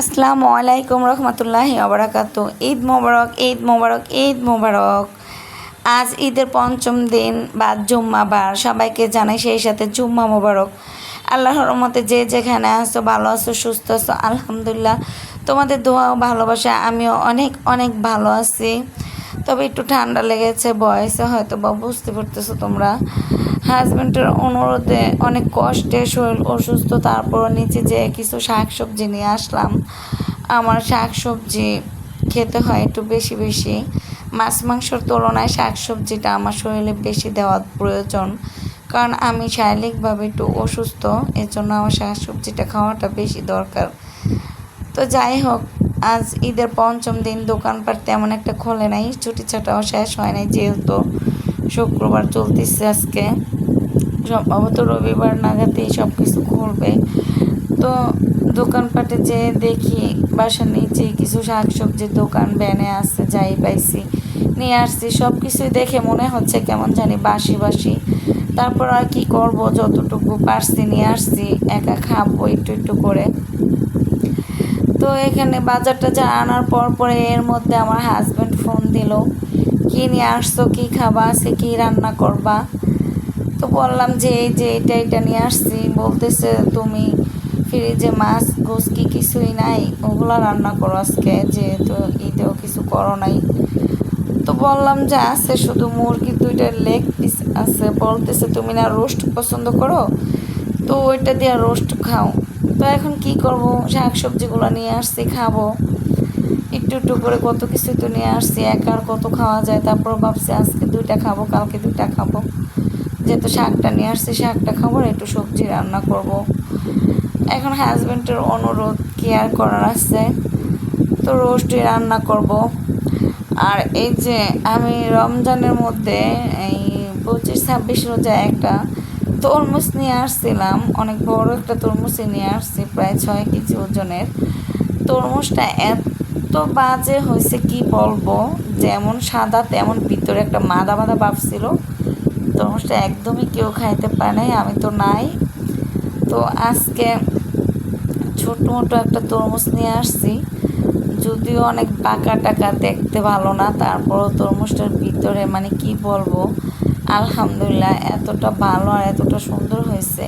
আসসালামু আলাইকুম রহমতুল্লাহ অবরাকাত ঈদ মোবারক ঈদ মোবারক ঈদ মোবারক। আজ ঈদের পঞ্চম দিন বা জুম্মাবার। সবাইকে জানাই সেই সাথে জুম্মা মোবারক। আল্লাহর মতে যে যেখানে আসো ভালো আছো, সুস্থ আছো, আলহামদুলিল্লাহ। তোমাদের দোয়াও ভালোবাসা আমিও অনেক অনেক ভালো আছি। তবে একটু ঠান্ডা লেগেছে, বয়সে হয়তো বা বুঝতে পারতেছো তোমরা। হাজব্যান্ডের অনুরোধে অনেক কষ্টে শরীর অসুস্থ, তারপরও নিচে যে কিছু শাক সবজি নিয়ে আসলাম, আমার শাক সবজি খেতে হয় একটু বেশি বেশি। মাছ মাংসর তুলনায় শাক সবজিটা আমার শরীরে বেশি দেওয়ার প্রয়োজন, কারণ আমি শারীরিকভাবে একটু অসুস্থ এর জন্য আমার শাক সবজিটা খাওয়াটা বেশি দরকার। তো যাই হোক আজ ঈদের পঞ্চম দিন, দোকানপাট তেমন একটা খোলে নাই, ছুটি ছাটাও শেষ হয় নাই যেহেতু শুক্রবার চলতেছে আজকে। সম্ভবত রবিবার নাগাদই সব কিছু খুলবে। তো দোকানপাটে যে দেখি, বাসার নিচে কিছু শাক সবজির দোকান, ব্যানে আসছে যাই পাইছি। নিয়ে আসছি সব কিছুই দেখে মনে হচ্ছে কেমন জানি বাসি বাসি। তারপর আর কি করব, যতটুকু পারছি নিয়ে আসছি, একা খাব একটু একটু করে। তো এখানে বাজারটা যা আনার পর পরে এর মধ্যে আমার হাজব্যান্ড ফোন দিল। কি নিয়ে আসছো, কি খাবা, সে কি রান্না করবা? তো বললাম যে, এই যে এটা এটা নিয়ে আসছি। বলতেছে, তুমি ফ্রিজে মাছ, গোস কি কিছুই নাই? ওগুলো রান্না করো আজকে, যেহেতু ঈদেও কিছু করো নাই। তো বললাম যে, আছে, শুধু মুরগির দুইটা লেগ পিস আছে। বলতেছে, তুমি না রোস্ট পছন্দ করো? তো ওইটা দিয়ে রোস্ট খাও। তো এখন কি করব? শাক সবজিগুলো নিয়ে আসছি, খাব। একটু একটু করে কত কিছু তো নিয়ে আসছি, একা আর কত খাওয়া যায়? তারপর ভাবছি আজকে দুইটা খাব, কালকে দুইটা খাব। যেহেতু শাকটা নিয়ে আসছি, শাকটা খাব একটু সবজি রান্না করব। এখন হাজব্যান্ডের অনুরোধ কেয়ার করার আছে? তো রোস্টই রান্না করব। আর এই যে আমি রমজানের মধ্যে এই পঁচিশ ছাব্বিশ রোজা একটা তরমুজ নিয়ে আসছিলাম। অনেক বড় একটা তরমুজ নিয়ে আসছি, প্রায় ছয় কেজি ওজনের। তরমুজটা এত বাজে হয়েছে, কি বলব? যেমন সাদা, তেমন ভিতরে একটা মাদা মাদা ভাব ছিল। তরমুজটা একদমই কেউ খাইতে পারে নাই, আমি তো নাই। তো আজকে ছোট মোটো একটা তরমুজ নিয়ে আসছি। যদিও অনেক বাঁকা টাকা, দেখতে ভালো না, তারপরও তরমুজটার ভিতরে মানে কি বলব? আলহামদুলিল্লাহ, এতটা ভালো আর এতটা সুন্দর হয়েছে।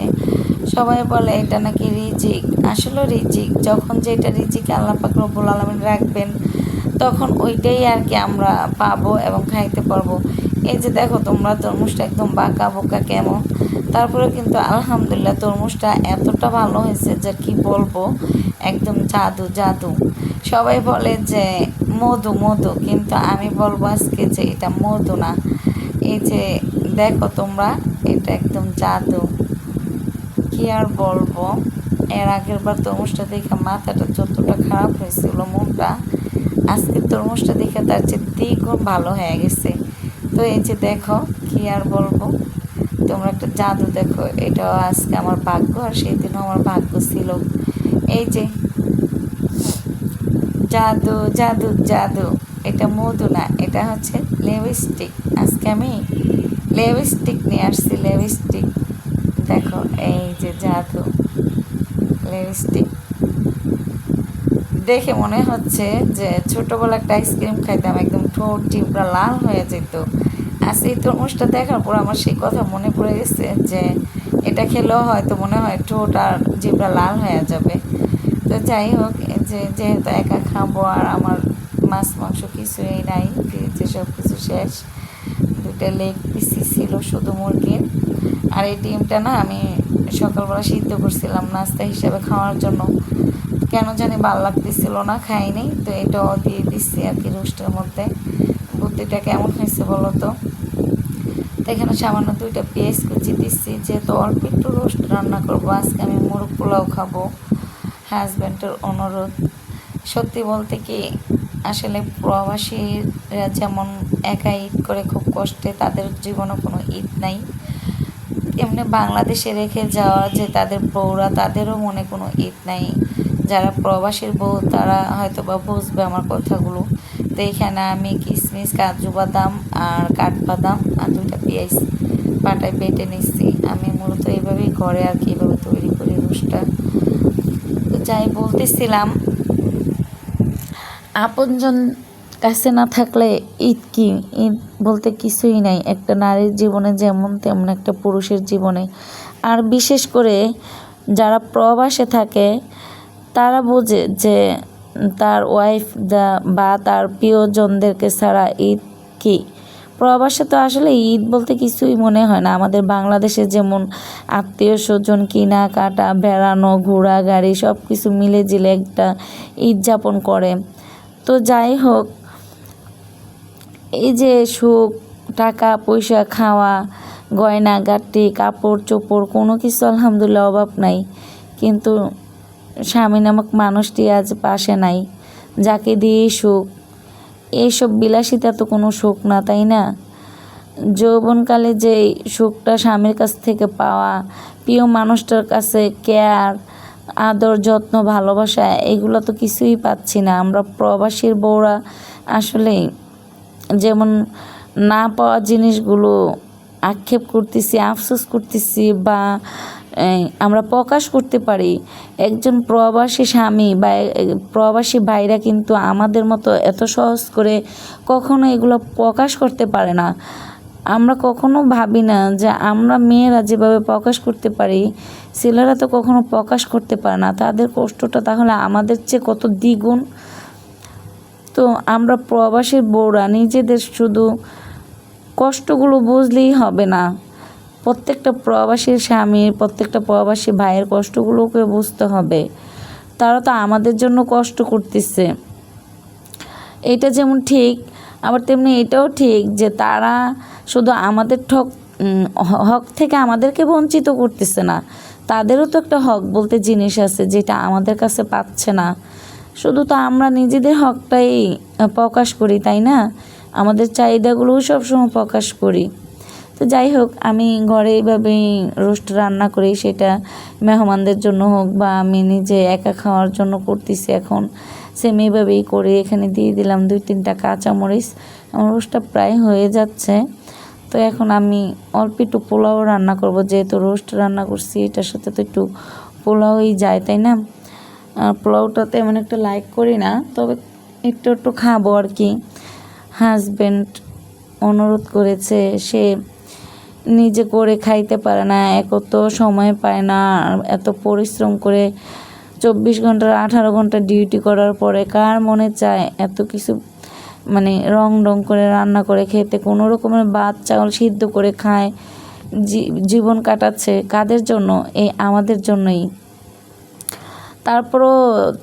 সবাই বলে, এটা নাকি রিজিক? আসলে রিজিক, যখন যেটা রিজিক আল্লাহ পাক রব্বুল আলমিন রাখবেন, তখন ওইটাই আর কি আমরা পাবো এবং খাইতে পারব। এই যে দেখো, তোমরা তরমুজটা একদম বাঁকা বোকা কেমন? তারপরে কিন্তু আলহামদুলিল্লাহ তরমুজটা এতটা ভালো হয়েছে যে কি বলব, একদম জাদু জাদু। সবাই বলে যে, মধু মধু। কিন্তু আমি বলব আজকে যে এটা মধু না। এই যে দেখো তোমরা, এটা একদম জাদু। কি আর বলব? এর আগের বার তরমুজটা দেখে মাথাটা যতটা খারাপ হয়েছিল মনটা আজকে তরমুজটা দেখে তার চেয়ে দ্বিগুণ ভালো হয়ে গেছে। তো এই যে দেখো, কি আর বলব? তোমরা একটা জাদু দেখো, এটাও আজকে আমার ভাগ্য আর সেই দিনও আমার ভাগ্য ছিল। এই যে, জাদু জাদু জাদু। এটা মধু না এটা হচ্ছে লিপস্টিক আজকে আমি লিপস্টিক নিয়ে আসছি লিপস্টিক দেখো, এই যে জাদু লিপস্টিক দেখে মনে হচ্ছে যে ছোটোবেলা একটা আইসক্রিম খাইতাম, একদম ঠোঁট জিভটা লাল হয়ে যেত। আর এই তরমুজটা দেখার পর আমার সেই কথা মনে পড়ে গেছে যে এটা খেলেও হয়তো মনে হয় ঠোঁট আর জিভটা লাল হয়ে যাবে। তো যাই হোক, যে যেহেতু একা খাব আর আমার মাছ, মাংস কিছুই নাই ফ্রিজে সব কিছু শেষ দুটা লেগ পিসি ছিল শুধু মুরগির। আর এই ডিমটা না আমি সকালবেলা সিদ্ধ করছিলাম নাস্তা হিসাবে খাওয়ার জন্য। কেন জানি ভালো লাগতেছিল না, খাইনি, তো এটাও দিয়ে দিচ্ছি আর কি রোস্টের মধ্যে। বুদ্ধিটা কেমন হয়েছে বলো তো? এখানে সামান্য দুইটা পেঁয়াজ কুচি দিচ্ছি, যেহেতু অল্প একটু রোস্ট রান্না করব, আজকে আমি মুরগ পোলাও খাব। হাজব্যান্ডের অনুরোধ। সত্যি বলতে কি আসলে প্রবাসীরা যেমন একা ঈদ করে খুব কষ্টে, তাদের জীবনে কোনো ঈদ নাই। এমনি বাংলাদেশে রেখে যাওয়া যে তাদের বউরা, তাদেরও মনে কোনো ঈদ নাই। যারা প্রবাসীর বউ, তারা হয়তো বা বুঝবে আমার কথাগুলো। তো এখানে আমি কিশমিশ কাজু বাদাম আর কাঠবাদাম আর দুইটা পেঁয়াজ পাটায় বেটে নিচ্ছি। আমি মূলত এইভাবেই ঘরে আর কি এভাবে তৈরি করি রুশটা তো যাই বলতেছিলাম আপনজন কাছে না থাকলে ঈদ কি? ঈদ বলতে কিছুই নাই। একটা নারীর জীবনে যেমন তেমন একটা পুরুষের জীবনে। আর বিশেষ করে যারা প্রবাসে থাকে, তারা বোঝে যে তার ওয়াইফ বা তার প্রিয়জনদেরকে ছাড়া ঈদ কি? প্রবাসে তো আসলে ঈদ বলতে কিছুই মনে হয় না। আমাদের বাংলাদেশে যেমন আত্মীয় স্বজন কিনা, কাটা, বেড়ানো ঘোরা গাড়ি সব কিছু মিলে জিলে একটা ঈদ যাপন করে। তো যাই হোক, এই যে সুখ, টাকা, পয়সা, খাওয়া, গয়না গাটি কাপড়, চোপড়, কোনো কিছু আলহামদুলিল্লাহ অভাব নাই। কিন্তু স্বামী নামক মানুষটি আজ পাশে নাই। যাকে দিয়ে সুখ এইসব বিলাসিতা তো কোনো সুখ না, তাই না? যৌবনকালে যে সুখটা স্বামীর কাছ থেকে পাওয়া, প্রিয় মানুষটার কাছে কেয়ার আদর, যত্ন, ভালোবাসা, এগুলো তো কিছুই পাচ্ছি না। আমরা প্রবাসীর বউরা আসলে যেমন না পাওয়া জিনিসগুলো আক্ষেপ করতেছি, আফসোস করতেছি বা আমরা প্রকাশ করতে পারি। একজন প্রবাসী স্বামী বা প্রবাসী ভাইরা কিন্তু আমাদের মতো এত সহজ করে কখনো এগুলো প্রকাশ করতে পারে না। আমরা কখনো ভাবি না যে আমরা মেয়েরা যেভাবে প্রকাশ করতে পারি, ছেলেরা তো কখনো প্রকাশ করতে পারে না। তাদের কষ্টটা তাহলে আমাদের চেয়ে কত দ্বিগুণ? তো আমরা প্রবাসীর বউরা, নিজেদের শুধু কষ্টগুলো বুঝলেই হবে না। প্রত্যেকটা প্রবাসীর স্বামীর প্রত্যেকটা প্রবাসী ভাইয়ের কষ্টগুলোকে বুঝতে হবে। তারা তো আমাদের জন্য কষ্ট করতেছে। এটা যেমন ঠিক, আবার তেমনি এটাও ঠিক যে তারা শুধু আমাদের ঠক হক থেকে আমাদেরকে বঞ্চিত করতেছে না। তাদেরও তো একটা হক বলতে জিনিস আছে যেটা আমাদের কাছে পাচ্ছে না। শুধু তো আমরা নিজেদের হকটাই প্রকাশ করি, তাই না? আমাদের চাহিদাগুলোও সবসময় প্রকাশ করি। তো যাই হোক, আমি ঘরে এইভাবেই রোস্ট রান্না করি, সেটা মেহমানদের জন্য হোক বা আমি নিজে একা খাওয়ার জন্য করতেছি এখন। সেম এইভাবেই করে এখানে দিয়ে দিলাম দুই তিনটা কাঁচামরিচ। আমার রোস্টটা প্রায় হয়ে যাচ্ছে। তো এখন আমি অল্প একটু পোলাও রান্না করব, যেহেতু রোস্ট রান্না করছি, এটার সাথে তো একটু পোলাওই যায়, তাই না? পোলাওটা তেমন একটা লাইক করি না, তবে একটু একটু খাব আর কি। হাজব্যান্ড অনুরোধ করেছে, সে নিজে করে খাইতে পারে না এক তো সময় পায় না এত পরিশ্রম করে চব্বিশ ঘণ্টার আঠারো ঘণ্টা ডিউটি করার পরে কার মনে চায় এত কিছু মানে রং রং করে রান্না করে খেতে, কোনো রকমের ভাত, চাউল সিদ্ধ করে খায় জীবন কাটাচ্ছে কাদের জন্য? এই আমাদের জন্যই। তারপরও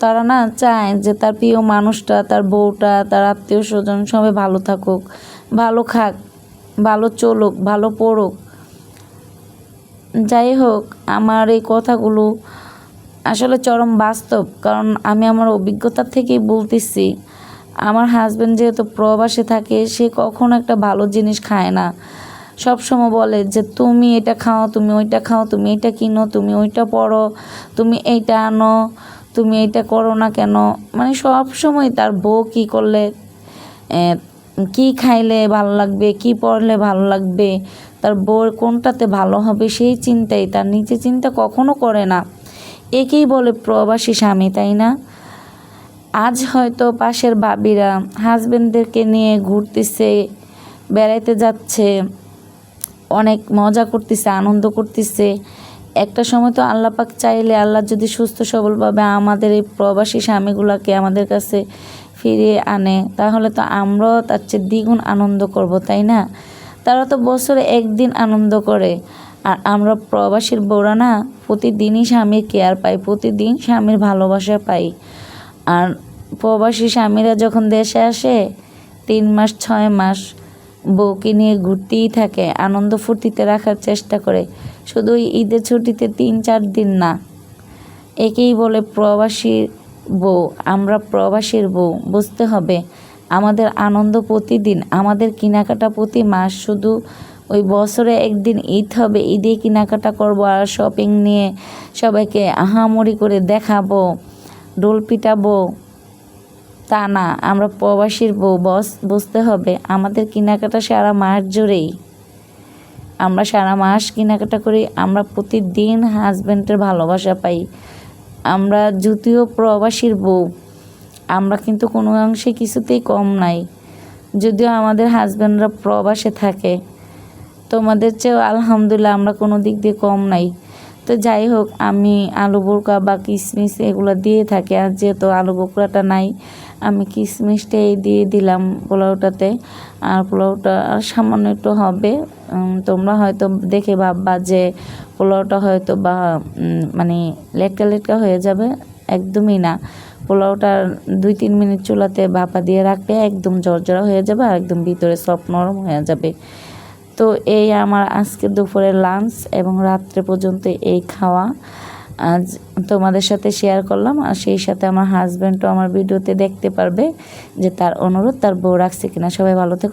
তারা না চায় যে তার প্রিয় মানুষটা, তার বউটা, তার আত্মীয় স্বজন সবাই ভালো থাকুক, ভালো খাক, ভালো চলুক, ভালো পড়ুক। যাই হোক, আমার এই কথাগুলো আসলে চরম বাস্তব, কারণ আমি আমার অভিজ্ঞতা থেকেই বলতেছি। আমার হাজব্যান্ড যেহেতু প্রবাসে থাকে, সে কখনো একটা ভালো জিনিস খায় না। সব সময় বলে যে, তুমি এটা খাও, তুমি ওইটা খাও, তুমি এটা কিনো, তুমি ওইটা পড়ো, তুমি এইটা আনো, তুমি এইটা করো না কেন? মানে সব সময় তার বউ কী করলে কি খাইলে ভালো লাগবে, কি পড়লে ভালো লাগবে, তার বউর কোনটাতে ভালো হবে সেই চিন্তাই তার নিজে চিন্তা কখনো করে না। একেই বলে প্রবাসী স্বামী, তাই না? আজ হয়তো পাশের বাবিরা হাজবেন্ডদেরকে নিয়ে ঘুরতেছে, বেড়াইতে যাচ্ছে, অনেক মজা করতেছে, আনন্দ করতেছে। একটা সময় তো আল্লাপাক চাইলে আল্লাহ যদি সুস্থ সবলভাবে আমাদের এই প্রবাসী স্বামীগুলোকে আমাদের কাছে ফিরিয়ে আনে, তাহলে তো আমরাও তার চেয়ে দ্বিগুণ আনন্দ করব, তাই না? তারা তো বছরে একদিন আনন্দ করে। আর আমরা প্রবাসীর বউরা না, প্রতিদিনই স্বামীর কেয়ার পাই, প্রতিদিন স্বামীর ভালোবাসা পাই। আর প্রবাসী স্বামীরা যখন দেশে আসে, তিন মাস, ছয় মাস বউকে নিয়ে ঘুরতেই থাকে, আনন্দ ফুর্তিতে রাখার চেষ্টা করে। শুধু ওই ঈদের ছুটিতে তিন, চার দিন না, একেই বলে প্রবাসীর বউ। আমরা প্রবাসীর বউ, বুঝতে হবে। আমাদের আনন্দ প্রতিদিন, আমাদের কেনাকাটা প্রতি মাস শুধু ওই বছরে একদিন ঈদ হবে, ঈদে কেনাকাটা করব আর শপিং নিয়ে সবাইকে আহামরি করে দেখাবো। ডোল পিটাবো তা না, আমরা প্রবাসীর বউ, বস, বুঝতে হবে, আমাদের কেনাকাটা সারা মাস জুড়েই। আমরা সারা মাস কেনাকাটা করি, আমরা প্রতিদিন হাজব্যান্ডের ভালোবাসা পাই। আমরা যদিও প্রবাসীর বউ, আমরা কিন্তু কোনো অংশে কিছুতেই কম নাই। যদিও আমাদের হাজব্যান্ডরা প্রবাসে থাকে, তোমাদের চেয়েও আলহামদুলিল্লাহ আমরা কোনো দিক দিয়ে কম নাই। তো যাই হোক, আমি আলু বোরকা বা কিশমিশ এগুলো দিয়ে থাকি, আর যেহেতু আলু বোকরাটা নাই, আমি কিশমিশটাই দিয়ে দিলাম পোলাওটাতে। আর পোলাওটা আর সামান্য একটু হবে তোমরা হয়তো দেখে ভাববা যে পোলাওটা হয়তো বা মানে লেটকা লেটকা হয়ে যাবে, একদমই না। পোলাওটা দুই তিন মিনিট চুলাতে ভাপা দিয়ে রাখলে একদম জর্জরা হয়ে যাবে, আর একদম ভিতরে সফট নরম হয়ে যাবে। তো এই আমার আজকে দুপুরে লাঞ্চ এবং রাত্রে পর্যন্ত এই খাওয়া। আজ তোমাদের সাথে শেয়ার করলাম আর সেই সাথে আমার হাজব্যান্ডও আমার ভিডিওতে দেখতে পারবে যে তার অনুরোধ তার বউ রাখছে কিনা। সবাই ভালো থেকো।